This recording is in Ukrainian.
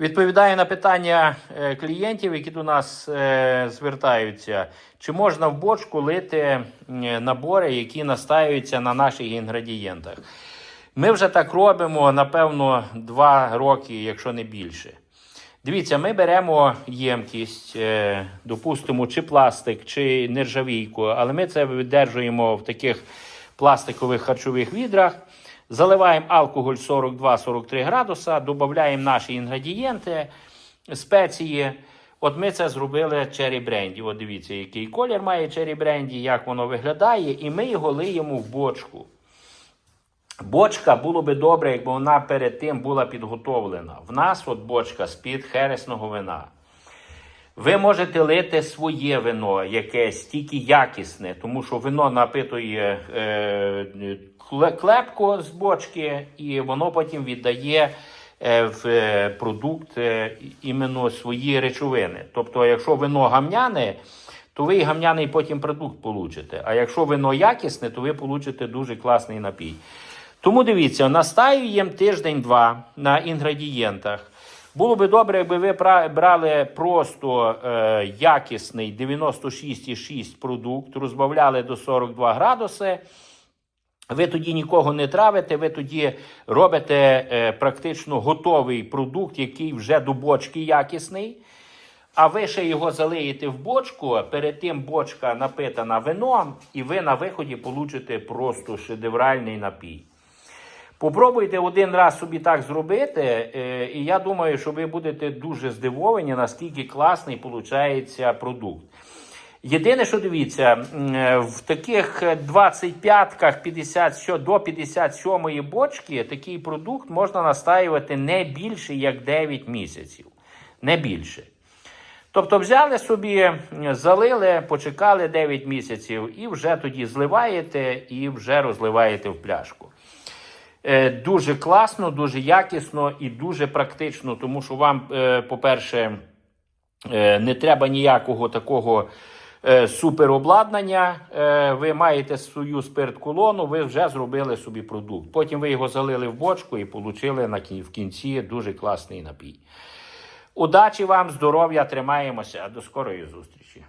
Відповідаю на питання е, клієнтів, які до нас е, звертаються. Чи можна в бочку лити набори, які настаюються на наших інгредієнтах? Ми вже так робимо, напевно, два роки, якщо не більше. Дивіться, ми беремо ємкість, е, допустимо, чи пластик, чи нержавійку, але ми це видержуємо в таких пластикових харчових відрах. Заливаємо алкоголь 42-43 градуса, додаємо наші інгредієнти, спеції. От ми це зробили Cherry бренді. От дивіться, який колір має Cherry бренді, як воно виглядає, і ми його лиємо в бочку. Бочка було би добре, якби вона перед тим була підготовлена. В нас от бочка з-під хересного вина. Ви можете лити своє вино, якесь тільки якісне, тому що вино напитує е, кле- клепко з бочки, і воно потім віддає е, в е, продукт е, іменно свої речовини. Тобто, якщо вино гамняне, то ви і гамняний потім продукт получите. А якщо вино якісне, то ви получите дуже класний напій. Тому дивіться, настаюємо тиждень-два на інгредієнтах. Було би добре, якби ви брали просто е, якісний 96,6 продукт, розбавляли до 42 градуси. Ви тоді нікого не травите, ви тоді робите е, практично готовий продукт, який вже до бочки якісний. А ви ще його залиєте в бочку, перед тим бочка напитана вином, і ви на виході получите просто шедевральний напій. Попробуйте один раз собі так зробити, е, і я думаю, що ви будете дуже здивовані, наскільки класний виходить продукт. Єдине, що дивіться, е, в таких 25-ках 50, до 57-ї бочки такий продукт можна настаювати не більше як 9 місяців. Не більше. Тобто взяли собі, залили, почекали 9 місяців і вже тоді зливаєте і вже розливаєте в пляшку. Е, Дуже класно, дуже якісно і дуже практично, тому що вам, е, по-перше, е, не треба ніякого такого суперобладнання. Ви маєте свою спирт-колону, ви вже зробили собі продукт. Потім ви його залили в бочку і отримали в кінці дуже класний напій. Удачі вам, здоров'я, тримаємося. До скорої зустрічі.